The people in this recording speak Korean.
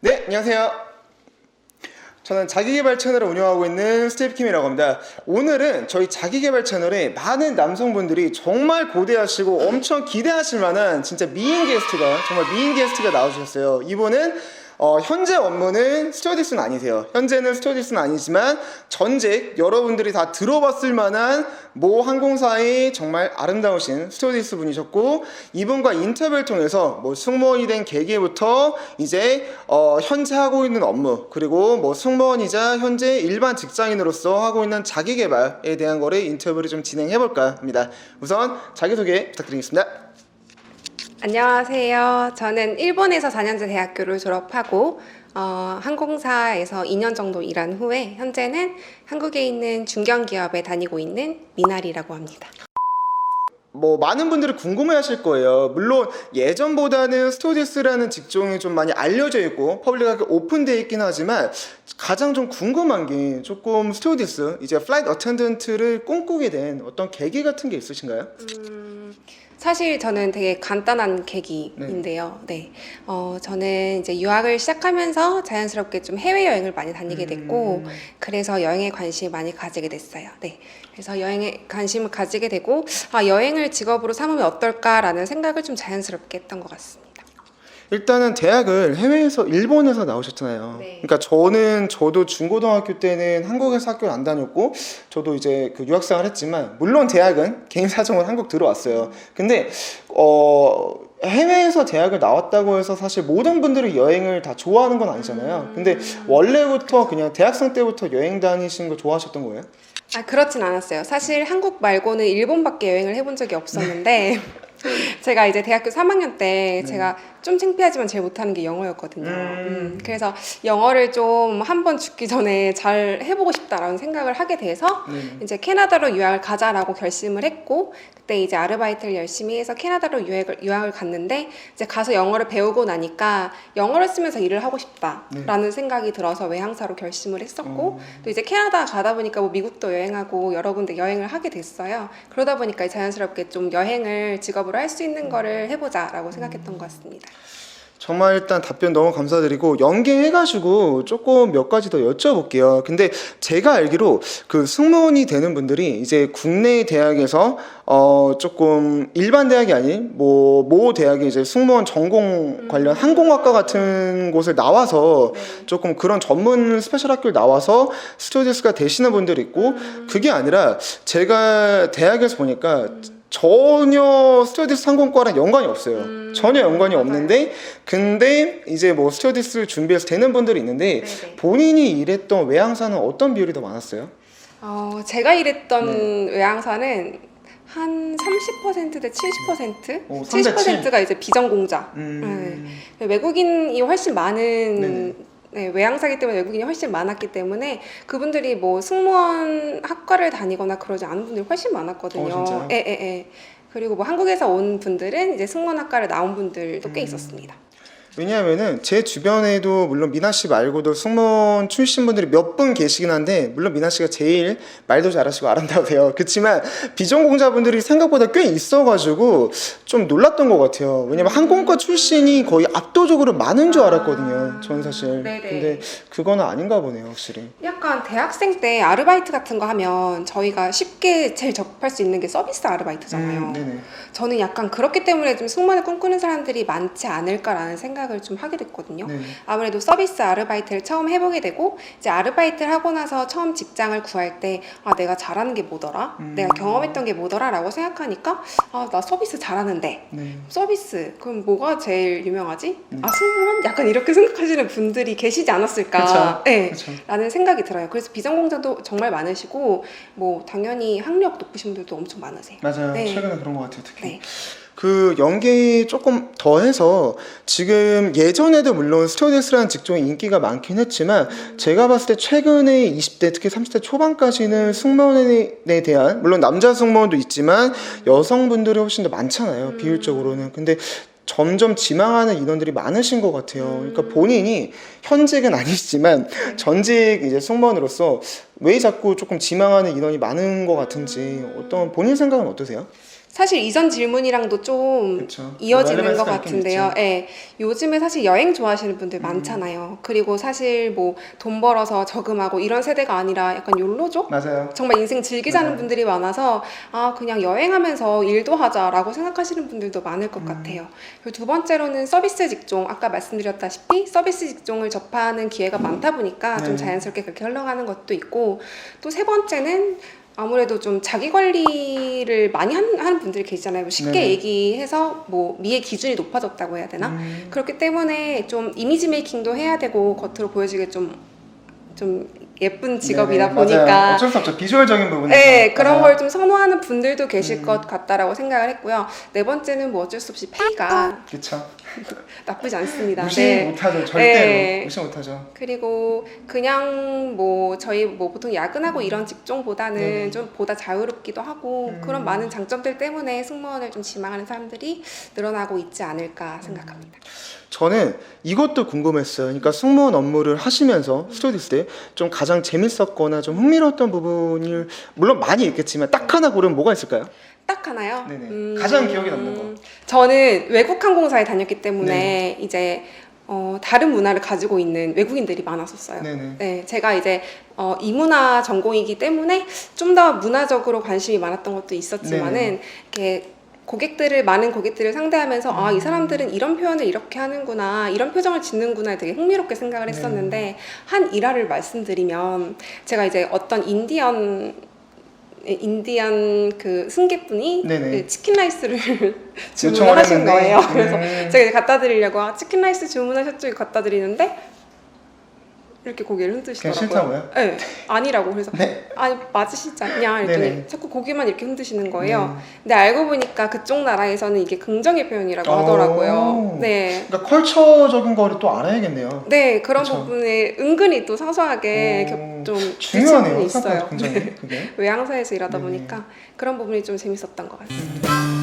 네, 안녕하세요. 저는 자기개발 채널을 운영하고 있는 스티브킴이라고 합니다. 오늘은 저희 자기개발 채널에 많은 남성분들이 정말 고대하시고 엄청 기대하실 만한 진짜 미인 게스트가 정말 미인 게스트가 나오셨어요. 이분은 어, 현재 업무는 스튜어디스는 아니세요. 현재는 스튜어디스는 아니지만 전직 여러분들이 다 들어봤을 만한 모 항공사의 정말 아름다우신 스튜어디스 분이셨고 이분과 인터뷰를 통해서 뭐 승무원이 된 계기부터 이제 어, 현재 하고 있는 업무 그리고 뭐 승무원이자 현재 일반 직장인으로서 하고 있는 자기 개발에 대한 거를 인터뷰를 좀 진행해 볼까 합니다. 우선 자기 소개 부탁드리겠습니다. 안녕하세요. 저는 일본에서 4년제 대학교를 졸업하고 어, 항공사에서 2년 정도 일한 후에 현재는 한국에 있는 중견 기업에 다니고 있는 미나리라고 합니다. 뭐 많은 분들이 궁금해하실 거예요. 물론 예전보다는 스튜어디스라는 직종이 좀 많이 알려져 있고 퍼블릭하게 오픈되어 있긴 하지만 가장 좀 궁금한 게 조금 스튜어디스 이제 플라이트 어텐던트를 꿈꾸게 된 어떤 계기 같은 게 있으신가요? 음, 사실 저는 되게 간단한 계기인데요. 네. 어, 저는 이제 유학을 시작하면서 자연스럽게 좀 해외여행을 많이 다니게 됐고, 음. 그래서 여행에 관심을 많이 가지게 됐어요. 네. 그래서 여행에 관심을 가지게 되고, 아, 여행을 직업으로 삼으면 어떨까라는 생각을 좀 자연스럽게 했던 것 같습니다. 일단은 대학을 해외에서 일본에서 나오셨잖아요. 네. 그러니까 저는 저도 중고등학교 때는 한국에서 학교를 안 다녔고 저도 이제 그 유학생활 했지만 물론 대학은 개인 사정으로 한국 들어왔어요. 근데 어 해외에서 대학을 나왔다고 해서 사실 모든 분들이 여행을 다 좋아하는 건 아니잖아요. 근데 원래부터 그냥 대학생 때부터 여행 다니시는 거 좋아하셨던 거예요? 아, 그렇진 않았어요. 사실 한국 말고는 일본밖에 여행을 해본 적이 없었는데, 제가 이제 대학교 3학년 때 제가 좀 창피하지만 제일 못하는 게 영어였거든요. 음. 음, 그래서 영어를 좀 한 번 죽기 전에 잘 해보고 싶다라는 생각을 하게 돼서 네. 이제 캐나다로 유학을 가자라고 결심을 했고 그때 이제 아르바이트를 열심히 해서 캐나다로 유학을, 유학을 갔는데 이제 가서 영어를 배우고 나니까 영어를 쓰면서 일을 하고 싶다라는 생각이 들어서 외항사로 결심을 했었고 어. 또 이제 캐나다 가다 보니까 뭐 미국도 여행하고 여러 군데 여행을 하게 됐어요. 그러다 보니까 자연스럽게 좀 여행을 직업 으로 할 수 있는 거를 해보자라고 생각했던 것 같습니다. 정말 일단 답변 너무 감사드리고 연계해가지고 조금 몇 가지 더 여쭤볼게요. 근데 제가 알기로 그 승무원이 되는 분들이 이제 국내 대학에서 어 조금 일반 대학이 아닌 뭐 모 대학이 이제 승무원 전공 관련 항공학과 같은 곳을 나와서 조금 그런 전문 스페셜 학교를 나와서 스튜디오스가 되시는 분들이 있고 그게 아니라 제가 대학에서 보니까 전혀 스튜어디스 항공과랑 연관이 없어요. 전혀 연관이 맞아요. 없는데 근데 이제 뭐 스튜어디스를 준비해서 되는 분들이 있는데 네네. 본인이 일했던 외항사는 어떤 비율이 더 많았어요? 어, 제가 일했던 외항사는 한 30%대 70%? 오, 3대 70%가 이제 비전공자. 음. 네. 외국인이 훨씬 많은 네네. 네, 외항사기 때문에 외국인이 훨씬 많았기 때문에 그분들이 뭐 승무원 학과를 다니거나 그러지 않은 분들이 훨씬 많았거든요. 어, 진짜요? 예, 예, 예. 그리고 뭐 한국에서 온 분들은 이제 승무원 학과를 나온 분들도 음. 꽤 있었습니다. 왜냐하면은 제 주변에도 물론 미나 씨 말고도 승무원 출신 분들이 몇 분 계시긴 한데 물론 미나 씨가 제일 말도 잘하시고 아름다우세요. 그렇지만 비전공자분들이 생각보다 꽤 있어가지고 좀 놀랐던 것 같아요. 왜냐면 항공과 출신이 거의 압도적으로 많은 줄 알았거든요. 저는 사실. 네네. 근데 그거는 아닌가 보네요, 확실히. 약간 대학생 때 아르바이트 같은 거 하면 저희가 쉽게 제일 접할 수 있는 게 서비스 아르바이트잖아요. 음. 저는 약간 그렇기 때문에 좀 승무원을 꿈꾸는 사람들이 많지 않을까라는 생각을 좀 하게 됐거든요. 네. 아무래도 서비스 아르바이트를 처음 해보게 되고 이제 아르바이트를 하고 나서 처음 직장을 구할 때 아 내가 잘하는 게 뭐더라, 음. 내가 경험했던 게 뭐더라라고 생각하니까 아 나 서비스 잘하는데 네. 서비스 그럼 뭐가 제일 유명하지? 아 승무원? 약간 이렇게 생각하시는 분들이 계시지 않았을까? 그쵸. 네. 그렇죠. 라는 생각이 들어요. 그래서 비전공자도 정말 많으시고 뭐 당연히 학력 높으신 분들도 엄청 많으세요. 맞아요. 네. 최근에 그런 것 같아요, 특히. 네. 그 연계 조금 더 해서 지금 예전에도 물론 스튜어디스라는 직종이 인기가 많긴 했지만 제가 봤을 때 최근에 20대 특히 30대 초반까지는 승무원에 대한 물론 남자 승무원도 있지만 여성분들이 훨씬 더 많잖아요 비율적으로는 근데 점점 지망하는 인원들이 많으신 것 같아요. 그러니까 본인이 현직은 아니시지만 전직 이제 승무원으로서 왜 자꾸 조금 지망하는 인원이 많은 것 같은지 어떤 본인 생각은 어떠세요? 사실 이전 질문이랑도 좀 그쵸. 이어지는 것 같은데요. 예. 요즘에 사실 여행 좋아하시는 음. 분들 많잖아요. 그리고 사실 뭐 돈 벌어서 저금하고 이런 세대가 아니라 약간 욜로족? 맞아요. 정말 인생 즐기자는 맞아요. 분들이 많아서 아 그냥 여행하면서 일도 하자라고 생각하시는 분들도 많을 음. 것 같아요. 그리고 두 번째로는 서비스 직종 아까 말씀드렸다시피 서비스 직종을 접하는 기회가 많다 보니까 좀 네. 자연스럽게 그렇게 흘러가는 것도 있고 또 세 번째는 아무래도 좀 자기 관리를 많이 한- 하는 분들이 계시잖아요. 뭐 쉽게 네. 얘기해서 뭐 미의 기준이 높아졌다고 해야 되나? 음. 그렇기 때문에 좀 이미지 메이킹도 해야 되고 겉으로 보여지게 좀좀 예쁜 직업이다 네네, 보니까 맞아요. 어쩔 수 없죠. 비주얼적인 부분에서. 네, 그런. 걸 좀 선호하는 분들도 계실 음. 것 같다라고 생각을 했고요. 네 번째는 뭐 어쩔 수 없이 페이가 그쵸. 나쁘지 않습니다. 무시 네. 못하죠. 절대로 네. 무시 못하죠. 그리고 그냥 뭐 저희 뭐 보통 야근하고 이런 직종보다는 네네. 좀 보다 자유롭기도 하고 음. 그런 많은 장점들 때문에 승무원을 좀 지망하는 사람들이 늘어나고 있지 않을까 생각합니다. 저는 이것도 궁금했어요. 그러니까 승무원 업무를 하시면서 스튜디스 때좀 가장 재밌었거나 좀 흥미로웠던 부분이 물론 많이 있겠지만 딱 하나 고르면 뭐가 있을까요? 딱 하나요? 네네. 가장 기억에 남는 거. 저는 외국 항공사에 다녔기 때문에 네. 이제 어, 다른 문화를 가지고 있는 외국인들이 많았었어요. 네네. 네, 제가 이제 어, 이문화 전공이기 때문에 좀 더 문화적으로 관심이 많았던 것도 있었지만은 네네. 이렇게 고객들을 많은 고객들을 상대하면서 아 음. 이 사람들은 이런 표현을 이렇게 하는구나 이런 표정을 짓는구나 되게 흥미롭게 생각을 네. 했었는데 한 일화를 말씀드리면 제가 이제 어떤 인디언 인디언 그 승객분이. 그 치킨 라이스를 주문을 요청을 하신 했는데, 거예요. 그래서 음. 제가 이제 갖다 드리려고 아, 치킨 라이스 주문하셨죠? 갖다 드리는데 이렇게 고개를 흔드시더라고요. 네, 아니라고 그래서 네. 아니 맞으시지 않냐 했더니 네네. 자꾸 고개만 이렇게 흔드시는 거예요. 음. 근데 알고 보니까 그쪽 나라에서는 이게 긍정의 표현이라고 오. 하더라고요. 네. 그러니까 컬처적인 거를 또 알아야겠네요. 네, 그런 그쵸. 부분에 은근히 또 사소하게 좀 중요하네요. 있어요. 굉장히 그게. 외항사에서 일하다 네. 보니까 그런 부분이 좀 재밌었던 것 같습니다.